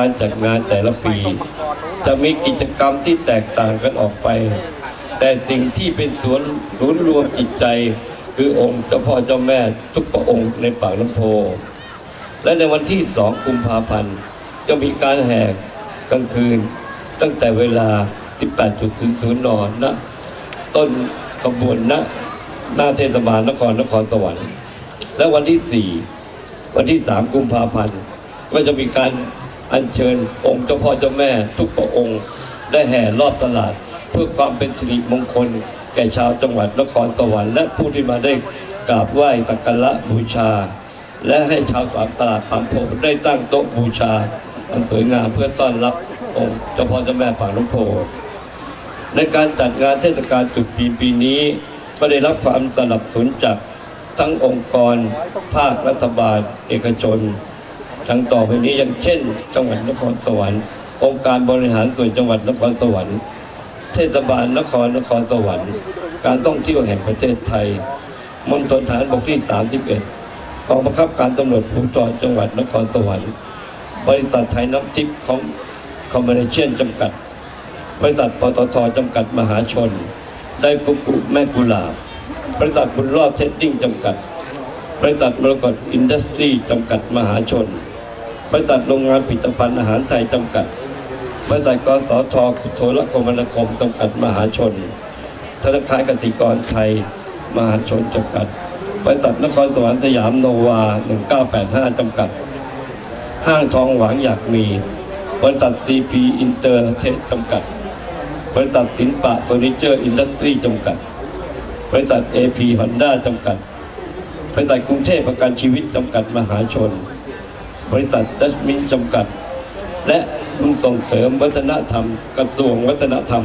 การจัดงานแต่ละปี จะมีกิจกรรมที่แตกต่างกันออกไป แต่สิ่งที่เป็นส่วนศูนย์รวมจิตใจ คือองค์เจ้าพ่อเจ้าแม่ทุกพระองค์ในปากน้ำโพ และในวันที่สองกุมภาพันธ์ จะมีการแห่กลางคืน ตั้งแต่เวลา 18.00 นณต้นขบวนณหน้าเทศบาลนครนครสวรรค์ และวันที่ 4 วันที่ 3 กุมภาพันธ์ ก็จะมีการ อัญเชิญองค์เจ้าพ่อเจ้าแม่ทุกพระองค์ได้แห่รอบตลาด เพื่อความเป็นสิริมงคล แก่ชาวจังหวัดนครสวรรค์และผู้ที่มาได้กราบไหว้สักการะบูชา และให้ชาวตลาดผามโพได้ตั้งโต๊ะบูชา อันสวยงามเพื่อต้อนรับองค์เจ้าพ่อเจ้าแม่ปากน้ำโพในการจัดงานเทศกาลตรุษจีปีนี้ ก็ได้รับความสนับสนุนจากทั้งองค์กร ภาครัฐบาล เอกชน ทั้งต่อไปนี้อย่างเช่น จังหวัดนครสวรรค์ องค์การบริหารส่วนจังหวัดนครสวรรค์ เทศบาลนครนครสวรรค์ การท่องเที่ยวแห่งประเทศไทยมณฑลฐานบกที่ 31กองบังคับการตำรวจภูธรจังหวัดนครสวรรค์ บริษัทไทยน้ำทิพย์คอมคอมมิวนิเชนจำกัด บริษัทปตทจำกัดมหาชน ได้ฟุกุแม่กุหลาบบริษัทบุญรอดเทดดิ้งจำกัด บริษัทมรกตอินดัสทรีจำกัดมหาชน บริษัทโรงงานผลิตภัณฑ์อาหารไทยจำกัด บริษัทกสทขุโทรคมนาคมจำกัดมหาชน ธนาคารกสิกรไทยมหาชนจำกัด บริษัทนครสวรรค์สยามโนวา 1985 จำกัด ห้างทองหวังอยากมี บริษัท CP อินเตอร์เทสจำกัด บริษัทสินปะเฟอร์นิเจอร์อินดัสทรีจำกัด บริษัท AP Honda จำกัด บริษัทกรุงเทพประกันชีวิตจำกัดมหาชน บริษัทดัชมินจำกัด และคุณส่งเสริมวัฒนธรรม กระทรวงวัฒนธรรม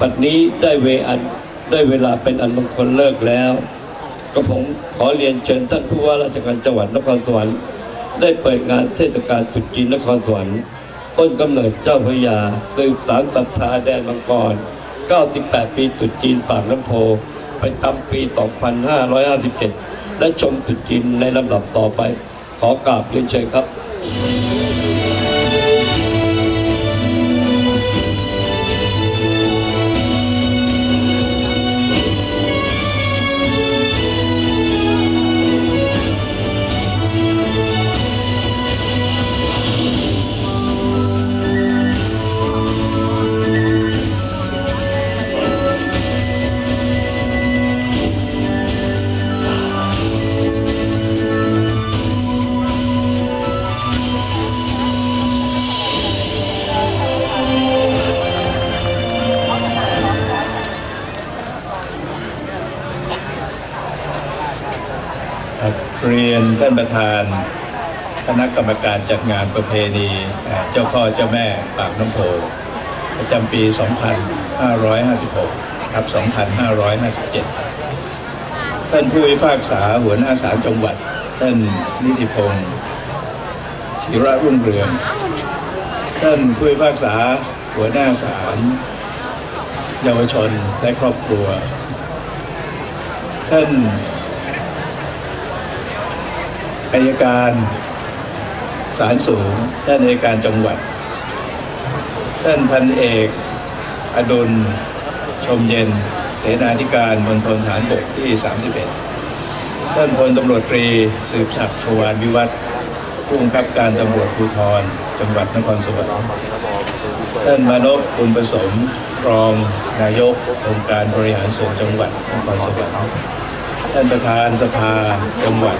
ปัจนี้ได้เวอันได้เวลาเป็นอันมงคลเลิกแล้วก็ผมขอเรียนเชิญท่านผู้ว่าราชการจังหวัดนครสวรรค์ ได้เปิดงานเทศกาลตรุษจีนนครสวรรค์ต้นกำเนิดเจ้าพระยา สืบสารศรัทธาแดนมังกร 98 ปีตรุษจีนปากน้ำโพไปตามปี 2557 และชมตรุษจีนในลำดับต่อไป ขอกราบเรียนเชิญครับ เรียนท่านประธานคณะกรรมการจัดงานประเพณี เจ้าพ่อเจ้าแม่ปากน้ำโพประจำปี 2556 ครับ 2557 ท่านผู้พิพากษาหัวหน้าศาลจังหวัด ท่านนิติพงศ์ธีระรุ่งเรือง ท่านผู้พิพากษาหัวหน้าศาลเยาวชนและครอบครัว ท่าน อายการศาลสูง ท่านอายการจังหวัด ท่านพันเอก อดุล ชมเย็น เสนาธิการมณฑลฐานบกที่ 31 ท่านพลตำรวจตรีสืบศักดิ์ชวานวิวัฒผู้บังคับการตำรวจภูธรจังหวัดนครสวรรค์ท่านมานพบุญประสมรองนายกองค์การบริหารส่วนจังหวัดนครสวรรค์ท่านประธานสภาจังหวัด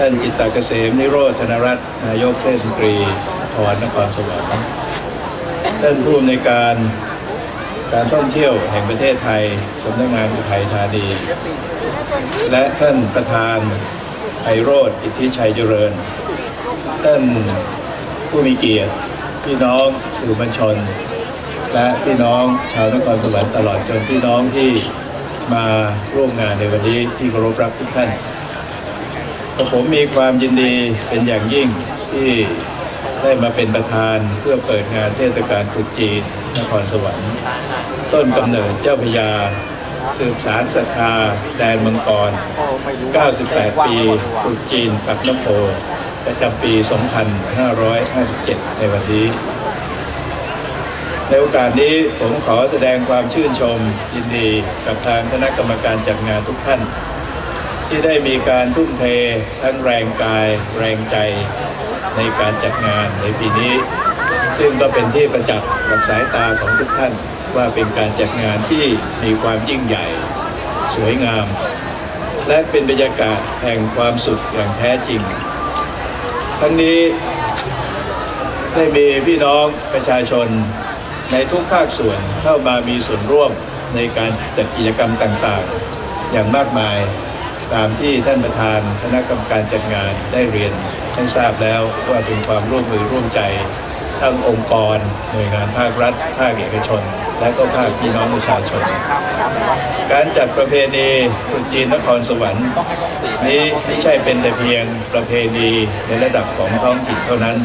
ท่านจิตตเกษมนิโรธนรัตน์นายกเทศมนตรีนครนครสวรรค์ท่านผู้อำนวยการการท่องเที่ยวแห่งประเทศไทยสำนักงานอุทัยธานี และท่านประธานไพโรธอิทธิชัยเจริญ ท่านผู้มีเกียรติ พี่น้องสื่อมวลชน และพี่น้องชาวนครสวรรค์ตลอดจนพี่น้องที่มาร่วมงานในวันนี้ที่เคารพรักทุกท่าน ผมมีความยินดีเป็นอย่างยิ่งที่ได้มาเป็นประธานเพื่อเปิดงานเทศกาลตรุษจีนนครสวรรค์ ต้นกำเนิดเจ้าพยา สืบสารศรัทธาแดนมังกร 98 ปีตรุษจีนปักน้ำโพประจำปี 2557 ในวันนี้ ในโอกาสนี้ผมขอแสดงความชื่นชมยินดีกับทางคณะกรรมการจัดงานทุกท่าน ที่ได้มีการทุ่มเททั้งแรงกายแรงใจในการจัดงานในปีนี้ ซึ่งก็เป็นที่ประจักษ์กับสายตาของทุกท่านว่าเป็นการจัดงานที่มีความยิ่งใหญ่ สวยงาม และเป็นบรรยากาศแห่งความสุขอย่างแท้จริง ทั้งนี้ได้มีพี่น้องประชาชนในทุกภาคส่วนเข้ามามีส่วนร่วมในการจัดกิจกรรมต่างๆ อย่างมากมาย ตามที่ท่านประธานคณะกรรมการจัดงานได้เรียนให้ทราบแล้วว่าเป็นความร่วมมือร่วมใจทั้งองค์กร หน่วยงานภาครัฐ ภาคเอกชน และก็ภาคพี่น้องประชาชน การจัดประเพณีตรุษจีนนครสวรรค์ นี้ไม่ใช่เป็นแต่เพียงประเพณีในระดับของท้องถิ่นเท่านั้น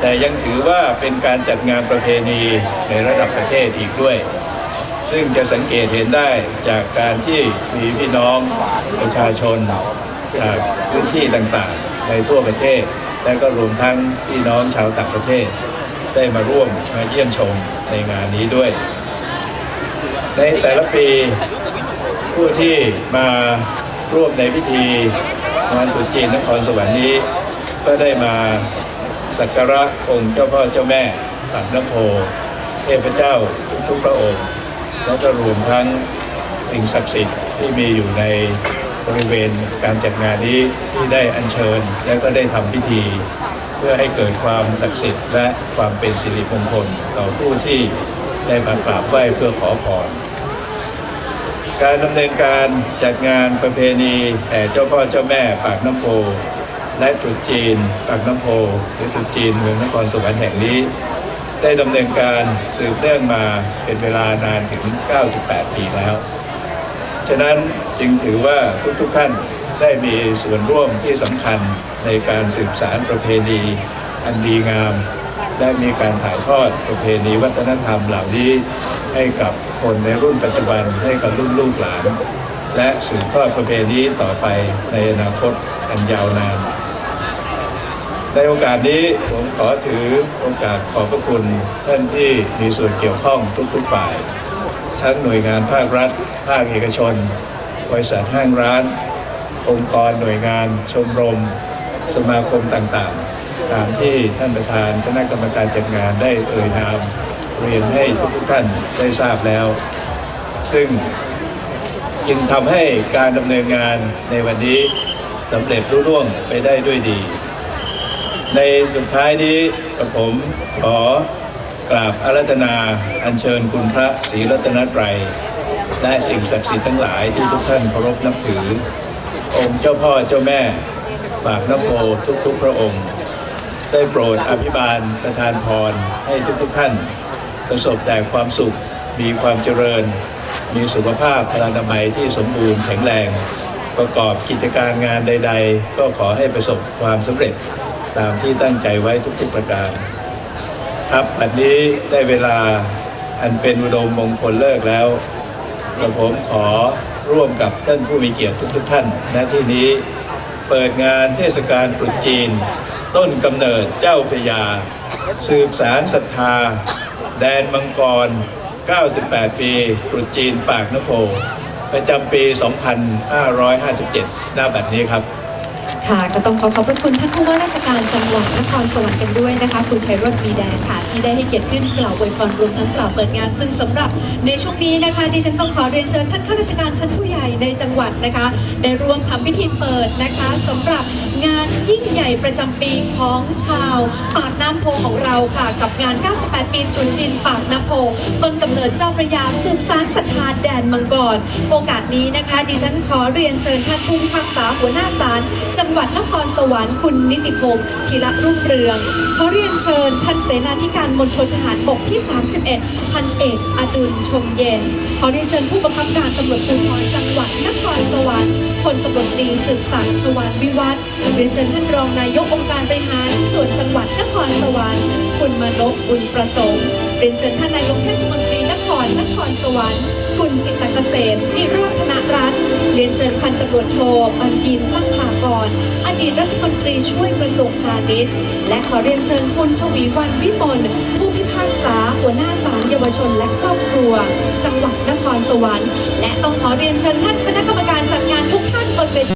แต่ยังถือว่าเป็นการจัดงานประเพณีในระดับประเทศอีกด้วย ซึ่งจะสังเกตเห็นได้จากการที่มีพี่น้องประชาชนจากพื้นที่ต่างๆ ในทั่วประเทศ และก็รวมทั้งพี่น้องชาวต่างประเทศ ได้มาร่วมมาเยี่ยมชมในงานนี้ด้วย ในแต่ละปีผู้ที่มาร่วมในพิธีงานตรุษจีนนครสวรรค์นี้ ก็ได้มาสักการะองค์เจ้าพ่อเจ้าแม่ปากน้ำโพเทพเจ้าทุกๆพระองค์ และก็รวมทั้งสิ่งศักดิ์สิทธิ์ที่มีอยู่ในบริเวณการจัดงานนี้ที่ได้อัญเชิญ และก็ได้ทำพิธี เพื่อให้เกิดความศักดิ์สิทธิ์และความเป็นสิริมงคลต่อผู้ที่ได้มากราบไหว้เพื่อขอพรการดำเนินการจัดงานประเพณีแห่เจ้าพ่อเจ้าแม่ปากน้ำโพและตรุษจีนปากน้ำโพหรือตรุษจีนเมืองนครสวรรค์แห่งนี้ ได้ดำเนินการสืบเนื่องมาเป็นเวลานานถึง 98 ปีแล้ว ฉะนั้นจึงถือว่าทุกๆท่านได้มีส่วนร่วมที่สำคัญในการสืบสารประเพณีอันดีงาม และมีการถ่ายทอดประเพณีวัฒนธรรมเหล่านี้ ให้กับคนในรุ่นปัจจุบันให้กับรุ่นลูกหลาน และสืบทอดประเพณีต่อไปในอนาคตอันยาวนาน ในโอกาสนี้ผมขอถือโอกาสขอบพระคุณท่านที่มีส่วนเกี่ยวข้องทุกๆฝ่าย ทั้งหน่วยงานภาครัฐ ภาคเอกชน บริษัทห้างร้าน องค์กรหน่วยงาน ชมรม สมาคมต่างๆ ตามที่ท่านประธานคณะกรรมการจัดงานได้เอ่ยนาม เรียนให้ทุกท่านได้ทราบแล้ว ซึ่งจึงทำให้การดำเนินงานในวันนี้สำเร็จรุ่ร่วงไปได้ด้วยดี ในสุดท้ายนี้กับผมขอกราบอารัธนาอัญเชิญคุณพระศรีรัตนตรัยและสิ่งศักดิ์สิทธิ์ทั้งหลายที่ทุกท่านเคารพนับถือ องค์เจ้าพ่อเจ้าแม่ปากน้ำโพทุกๆพระองค์ ได้โปรดอภิบาลประทานพรให้ทุกๆท่าน ประสบแต่ความสุขมีความเจริญ มีสุขภาพพลานามัยที่สมบูรณ์แข็งแรง ประกอบกิจการงานใด ๆ ก็ขอให้ประสบความสำเร็จ ตามที่ตั้งใจไว้ทุกๆประการ ครับวันนี้ได้เวลาอันเป็นอุดมมงคลเลิกแล้วกระผมขอร่วมกับท่านผู้มีเกียรติทุกๆท่านณที่นี้เปิดงานเทศกาลตรุษจีน ต้นกำเนิดเจ้าพยา สืบสารศรัทธา แดนมังกร 98 ปีตรุษจีนปากนโพประจำปี 2557 หน้าบัดนี้ครับ ค่ะก็ต้องขอขอบพระคุณท่านผู้ว่าราชการจังหวัดนครสวรรค์กันด้วยนะคะคุณชัยรถมีแดงค่ะที่ได้ให้เกียรติขึ้นกล่าวอวยพรรวมทั้งกล่าวเปิดงาน ซึ่งสำหรับในช่วงนี้นะคะดิฉันต้องขอเรียนเชิญท่านข้าราชการชั้นผู้ใหญ่ในจังหวัดนะคะ ได้ร่วมทำพิธีเปิดนะคะสำหรับ งานยิ่งใหญ่ประจำปีของชาวปากน้ำโพของเราค่ะ กับงาน 98 ปีตรุษจีนปากน้ำโพต้นกำเนิดเจ้าพระยาสืบสารศรัทธาแดนมังกร โอกาสนี้นะคะ ดิฉันขอเรียนเชิญท่านผู้พิพากษาหัวหน้าศาลจังหวัดนครสวรรค์คุณนิติพงศ์ธีระรุ่งเรืองขอเรียนเชิญท่านเสนาธิการมณฑลทหารบกที่ 31 พันเอกอดุลชมเย็น ขอเรียนเชิญผู้บังคับการตำรวจภูธรจังหวัดนครสวรรค์พลตำรวจตรีสืบศักดิ์ชวานวิวัฒน์เรียนเชิญท่านรองนายกองค์การบริหารส่วนจังหวัดนครสวรรค์ คุณมนพบุญประสงค์เรียนเชิญท่านนายกเทศมนตรีนครนครสวรรค์ คุณจิตตเกษมนิโรธนรัตน์เรียนเชิญพันตำรวจโทบัญญินตั้งภากร อดีตรัฐมนตรีช่วยกระทรวงพาณิชย์ และขอเรียนเชิญคุณชวีวันวิมลผู้พิพากษาหัวหน้าศาลเยาวชนและครอบครัว จังหวัดนครสวรรค์ และต้องขอเรียนเชิญท่านคณะกรรมการ পেয়েছি